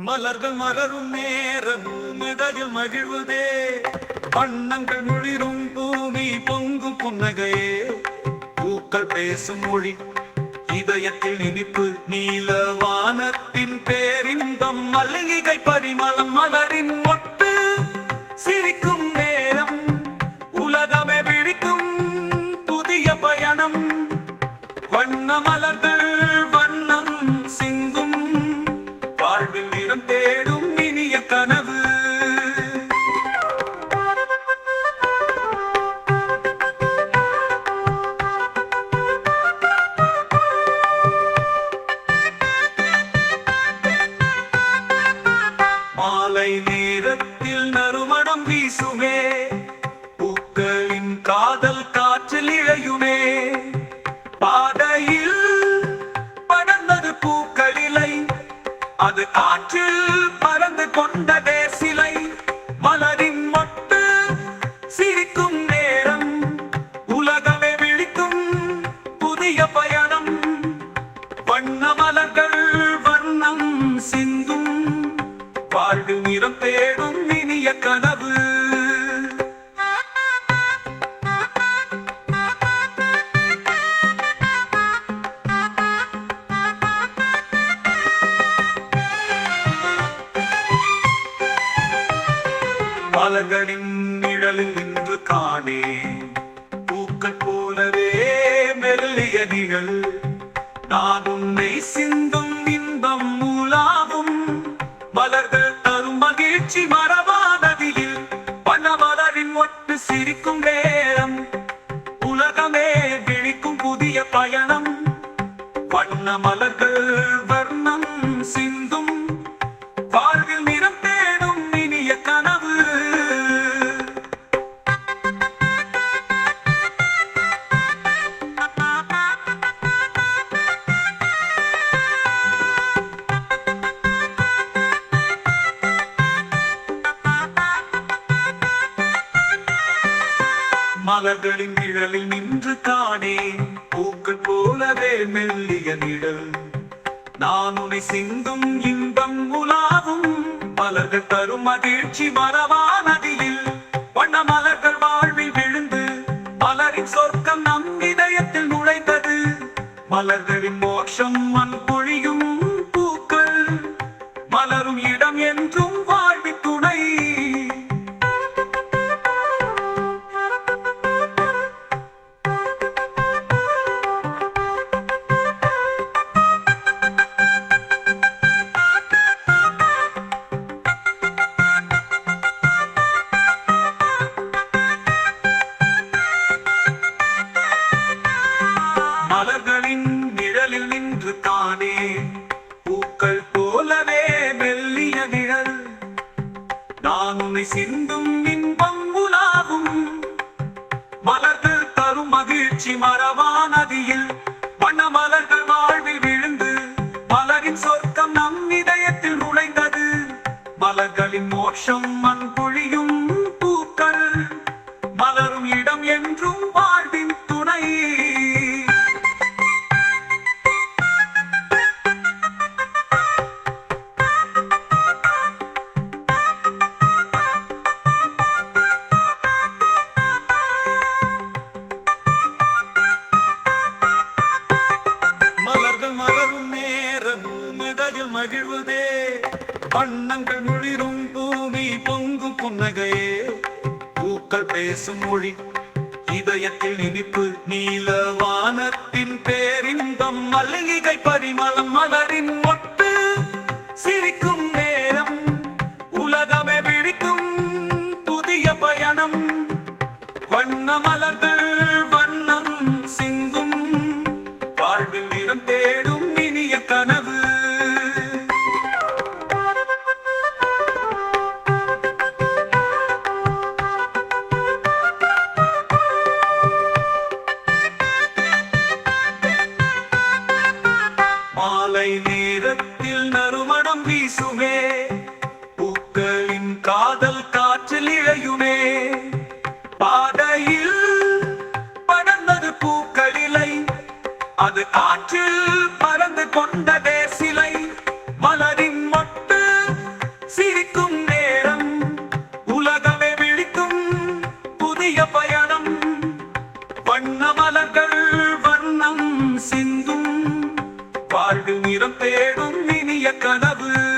மலர்கள் மலரும் நேரம் மிடகில் மகிழ்வதே. வண்ணங்கள் முழிரும் பூமி பொங்கும் புன்னகையே. பூக்கள் பேசும் மொழி இதயத்தில் இனிப்பு நீல வானத்தின் பேரின்பம் மல்லிகை பரிமளம் மலரின் மொட்டு. சிரிக்கும் நேரம் உலகமே பிடிக்கும் புதிய பயணம். வண்ணமல வாழ்வில் நிறம் தேடும் இனிய கனவு. மாலை நேரத்தில் நறுமணம் வீசுமே. பூக்களின் காதல் பறந்து கொண்டதே சிலை. மலரின் மொட்டு சிரிக்கும் நேரம். உலகமே விழிக்கும் புதிய பயணம். வண்ண மலர்கள் வண்ணம் சிந்தும். வாழ்வு நிறம் தேடும் மலர்களின் நிழலில் நின்று காணே. பூக்கள் போலவே மெல்லிய நிழல். நான் உன்னை சிந்தும் இன்பம் மூலாவும் மலர்கள் தரும் மகிழ்ச்சி மரபானதியில் பனமலரின் ஒட்டு சிரிக்கும் நேரம். உலகமே விழிக்கும் புதிய பயணம். வண்ண மலர்கள் மலர்களின் நிழலில் நின்று காணே. பூக்கள் போலவே மெல்லிய நிழல். நான் உனை சிந்தும் இன்பம் உலாவும். மலர்கள் தரும் மகிழ்ச்சி மரவானதியில் வண்ண மலர்கள் வாழ்வில் விழுந்து மலரின் சொர்க்கம் நம் இதயத்தில் நுழைந்தது. மலர்களின் மோட்சம் மண் பொழியும் பூக்கள். மலரும் இடம் என்றும் நானே பூக்கள் போலவே மெல்லிய நிழல். நான் உன்னை சிந்தும் இன்பம் உலாவும். மலர்கள் தரும் மகிழ்ச்சி மரவானதியில் வண்ண மலர்கள் வாழ்வில் விழுந்து மலரின் சொர்க்கம் நம் இதயத்தில் நுழைந்தது. மலர்களின் மோஷம் மண் பொழியும் பூக்கள். மலரும் இடம் என்றும் வாழ்வின் துணை. வண்ணங்கள் முழிரும் பூமி பொங்கும் புன்னகையே. பூக்கள் பேசும் மொழி இதயத்தில் இனிப்பு நீல வானத்தின் பேரின்பம் மல்லிகை பரிமளம் மலரின் மொட்டு சிரிக்கும் நேரம் உலகமே பிடிக்கும் புதிய பயணம். வண்ண மலர்கள் மாலை நேரத்தில் நறுமணம் வீசும் நிறம் தேடும் இனிய கனவு.